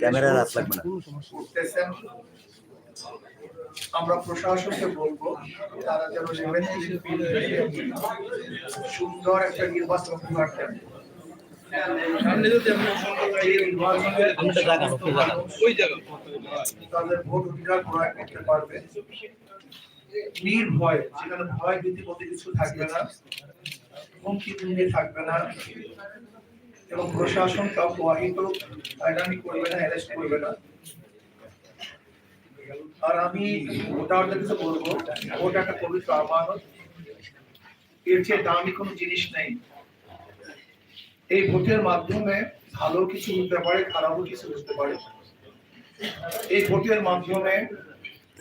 ক্যামেরার হাত লাগবে না। আমরা প্রশাসনকে বলব তারা যেন সুন্দর একটা নির্বাচন তাদের ভোট অধিকার প্রয়োগ করতে পারবে। নির্ভয় যেখানে ভয় ভীতি কিছু থাকবে না। হুমকি থাকবে না। এবং প্রশাসন কাউকে অহিত হয়রানি করবে না অ্যারেস্ট করবে না। আর আমি ভোটারদের কাছে বলব, ভোট একটা পবিত্র আমানত। এর চেয়ে দামি কোনো জিনিস নেই। এই ভোটের মাধ্যমে ভালো কিছু হতে পারে, খারাপও কিছু হতে পারে। এই ভোটের মাধ্যমে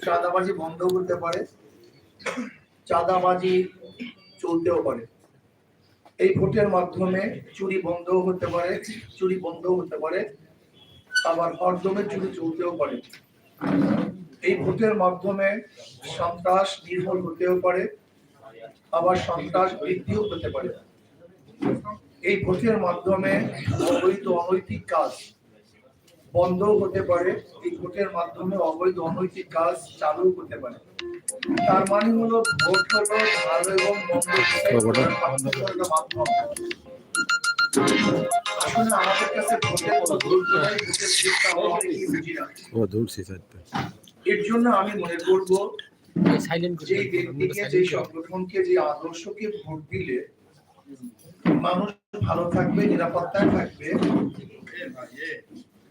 চাঁদাবাজি বন্ধ করতে পারে, চাঁদাবাজি চলতেও পারে। এই ভোটের মাধ্যমে চুরি বন্ধও হতে পারে, চুরি বন্ধও হতে পারে, আবার হরদমের চুরি চলতেও পারে। এই ভোটের মাধ্যমে সন্ত্রাস নির্ভর হতেও পারে, আবার সন্ত্রাস বৃদ্ধিও হতে পারে। এই ভোটের মাধ্যমে অবৈধ অনৈতিক কাজ বন্ধ হতে পারে, এই ভোটের মাধ্যমে অবৈধ অনৈতিক কাজ চালু হতে পারে। তার মানে হলো ভোট হলো ভালো এবং মন্দ বিচার করার পার্থক্যের মাধ্যম আসলে আমাদের কাছে ভোটের কোনো ভোটের দিকটা আমরা অনেকেই বুঝি না ও দূরছি থাকবে এর জন্য আমি মনে করব সাইলেন্ট যে ব্যক্তিকে যে সংগঠনকে যে আদর্শকে ভোট দিলে মানুষ ভালো থাকবে নিরাপত্তায় থাকবে।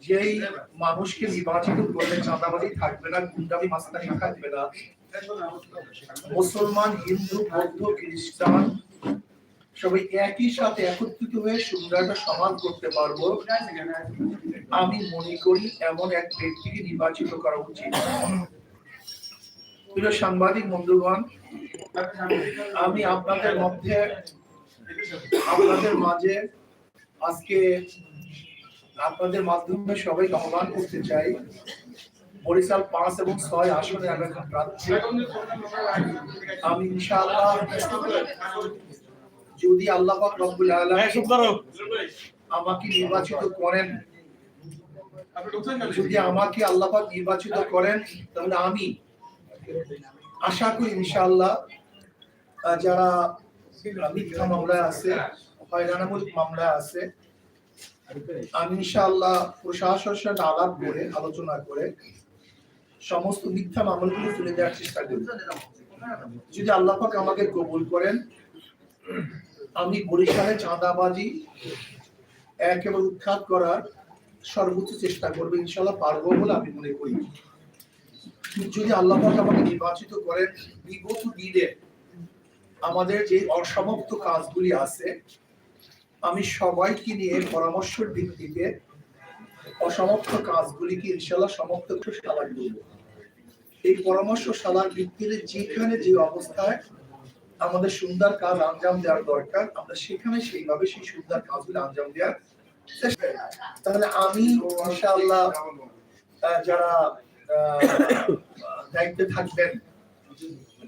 যেই মানুষকে নির্বাচিত করলে চাঁদাবাজি থাকবে না, গুন্ডামি, মাস্তানি থাকবে না। মুসলমান, হিন্দু, বৌদ্ধ, খ্রিস্টান সবাই একই সাথে একত্রিত হয়ে সুন্দর একটা সমাজ করতে পারব। আমি মনে করি এমন এক ব্যক্তিকে নির্বাচিত করা উচিত। প্রিয় সাংবাদিক, বন্ধুগণ, আমি আপনাদের মধ্যে, আপনাদের মাঝে আজকে আপনাদের মাধ্যমে সবাই আহ্বান করতে চাই। বরিশাল পাঁচ এবং ছয় আসনে আমি এখন প্রার্থী। আমি ইনশাআল্লাহ যদি আল্লাহ পাক রব্বুল আলামিন আমাকে নির্বাচিত করেন যদি আমাকে আল্লাহ পাক নির্বাচিত করেন তাহলে আমি আশা করি ইনশাআল্লাহ যারা মিথ্যা মামলায় আছে হয়রানামূলক মামলায় আছে আমি ইনশাআল্লাহ প্রশাসনের সাথে আলাপ করে, আলোচনা করে সমস্ত মিথ্যা মামলাগুলো তুলে দেওয়ার চেষ্টা করব যদি আল্লাহ পাক আমাকে কবুল করেন, আমি বরিশালে চাঁদাবাজি একেবারে উৎখাত করার সর্বোচ্চ চেষ্টা করব ইনশাল্লাহ পারব বলে আমি মনে করি। যদি আল্লাহ পাক আমাকে নির্বাচিত করেন, বিগত দিনে আমাদের যে অসমাপ্ত কাজগুলি আছে আমি সবাইকে নিয়ে পরামর্শের ভিত্তিতে অসমাপ্ত কাজগুলিকে ইনশাল্লাহ সমাপ্ত সালাদ করব এই পরামর্শ, সালার ভিত্তিতে যেখানে যে অবস্থায় আমাদের সুন্দর কাজ আঞ্জাম দেওয়ার দরকার, আমরা সেখানে সেইভাবে সেই সুন্দর কাজগুলো আঞ্জাম দেওয়ার। তাহলে আমি ইনশাআল্লাহ যারা দায়িত্বে থাকবেন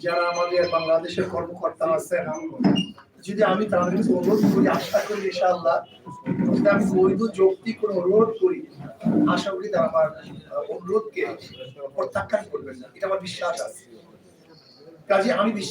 যারা আমাদের বাংলাদেশের কর্মকর্তা আছেন, যদি আমি তাদের অনুরোধ করি, আশা করি ইনশাআল্লাহ, যদি আমি বৈধ যৌক্তিক কোনো অনুরোধ করি, আশা করি তারা আমার অনুরোধকে প্রত্যাখ্যান করবেন না। এটা আমার বিশ্বাস আছে। কাজে আমি